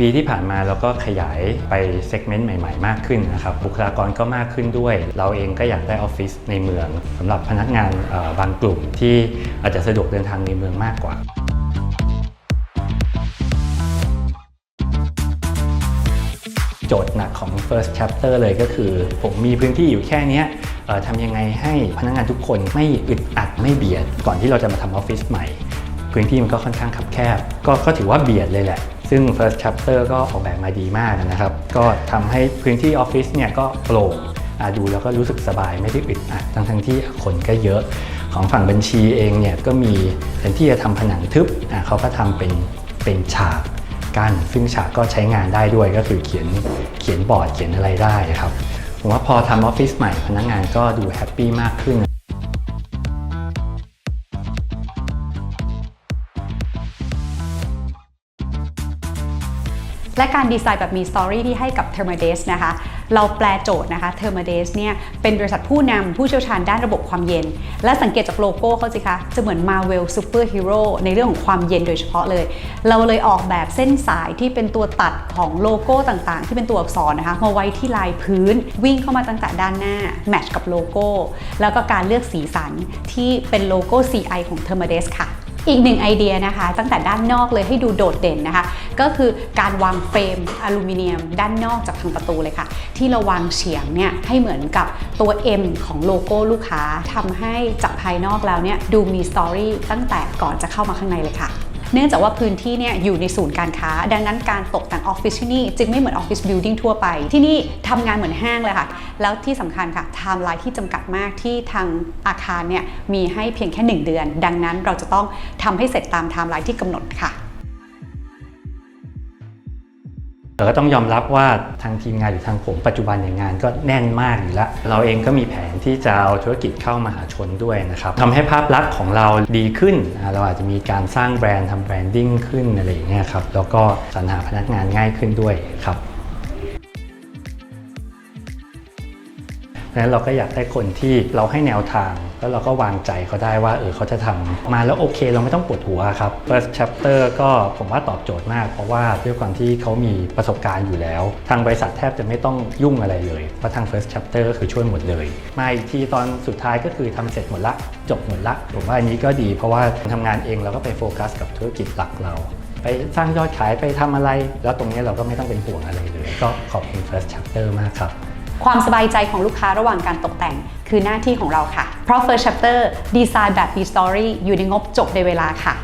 ปีที่ผ่านมาเราก็ขยายไปเซกเมนต์ใหม่ๆ มากขึ้นนะครับบุคลากรก็มากขึ้นด้วย เราเองก็อยากได้ออฟฟิศในเมืองสำหรับพนักงานบางกลุ่มที่อาจจะสะดวกเดินทางในเมืองมากกว่าโจทย์หนักของ first chapter เลยก็คือ ผมมีพื้นที่อยู่แค่นี้ทำยังไงให้พนักงานทุกคนไม่อึดอัดไม่เบียด ก่อนที่เราจะมาทำออฟฟิศใหม่ พื้นที่มันก็ค่อนข้างคับแคบ ก็ก็ถือว่าเบียดเลยแหละ ซึ่ง first chapter ก็ออกแบบมาดีมากนะครับ ก็ทำให้พื้นที่ออฟฟิศเนี่ยก็โปร่งอะดูแล้วก็รู้สึกสบายไม่ได้อึดอัดทั้งทั้งที่คนก็เยอะ ของฝั่งบัญชีเองเนี่ยก็มีแทนที่จะทำผนังทึบเขาก็ทำเป็นเป็นฉากกั้นซึ่งฉากก็ใช้งานได้ด้วยก็คือเขียนเขียนบอร์ดเขียนอะไรได้ครับผมว่าพอทำออฟฟิศใหม่พนักงานก็ดูแฮปปี้มากขึ้น และการดีไซน์แบบมีสตอรี่ที่ให้กับ t h e r m a d a s นะคะ เราแปลโจทย์นะคะ t h e r m a d a s เนี่ยเป็นบริษัทผู้นำผู้เชี่ยวชาญด้านระบบความเย็น และสังเกตจากโลโก้เขาสิคะ จะเหมือน Marvel Super Hero ในเรื่องของความเย็นโดยเฉพาะเลย เราเลยออกแบบเส้นสายที่เป็นตัวตัดของโลโก้ต่างๆ ที่เป็นตัวอักษรนะคะมาไว้ที่ลายพื้น วิ่งเข้ามาตั้งแต่ด้านหน้าแมทช์กับโลโก้ แล้วก็การเลือกสีสันที่เป็นโลโก้ CI ของ t h e r m a d a s ค่ะ อีกหนึ่งไอเดียนะคะ ตั้งแต่ด้านนอกเลยให้ดูโดดเด่นนะคะ ก็คือการวางเฟรมอลูมิเนียม ด้านนอกจากทางประตูเลยค่ะ ที่เราวางเฉียงเนี่ยให้เหมือนกับตัว M ของโลโก้ลูกค้าทำให้จากภายนอกแล้วเนี่ยดูมีสตอรี่ตั้งแต่ก่อนจะเข้ามาข้างในเลยค่ะ เนื่องจากว่าพื้นที่เนี่ยอยู่ในศูนย์การค้า ดังนั้นการตกแต่งออฟฟิศที่นี่จึงไม่เหมือนออฟฟิศบิลดิ่งทั่วไป ที่นี่ทำงานเหมือนห้างเลยค่ะ แล้วที่สำคัญค่ะไทม์ไลน์ที่จำกัดมากที่ทางอาคารเนี่ยมีให้เพียงแค่ 1 เดือน ดังนั้นเราจะต้องทำให้เสร็จตามไทม์ไลน์ที่กำหนดค่ะ แต่ก็ต้องยอมรับว่าทางทีมงานหรือทางผมปัจจุบันอย่างงานก็แน่นมากอยู่แล้ว เราเองก็มีแผนที่จะเอาธุรกิจเข้ามาหาชนด้วยนะครับทำให้ภาพลักษณ์ของเราดีขึ้น เราอาจจะมีการสร้างแบรนด์ทำแบรนดิ้งขึ้นอะไรอย่างเงี้ยครับแล้วก็สรรหาพนักงานง่ายขึ้นด้วยครับ นั้นเราก็อยากได้คนที่เราให้แนวทาง แล้วเราก็วางใจเขาได้ว่าเออเขาจะทำมาแล้วโอเค เราไม่ต้องปวดหัวครับ first chapter ก็ผมว่าตอบโจทย์มาก เพราะว่าด้วยความที่เขามีประสบการณ์อยู่แล้ว ทางบริษัทแทบจะไม่ต้องยุ่งอะไรเลยเพราะทาง first chapter ก็คือช่วยหมดเลยมาอีกทีตอนสุดท้ายก็คือทำเสร็จหมดละจบหมดละผมว่าอันนี้ก็ดี เพราะว่าทำงานเองเราก็ไปโฟกัสกับธุรกิจหลักเราไปสร้างยอดขายไปทำอะไร แล้วตรงนี้เราก็ไม่ต้องเป็นห่วงอะไรเลย ก็ขอบคุณ first chapter มากครับ ความสบายใจของลูกค้าระหว่างการตกแต่ง คือหน้าที่ของเราค่ะ เพราะ First Chapter ดีไซน์แบบ B Story อยู่ในงบจบในเวลาค่ะ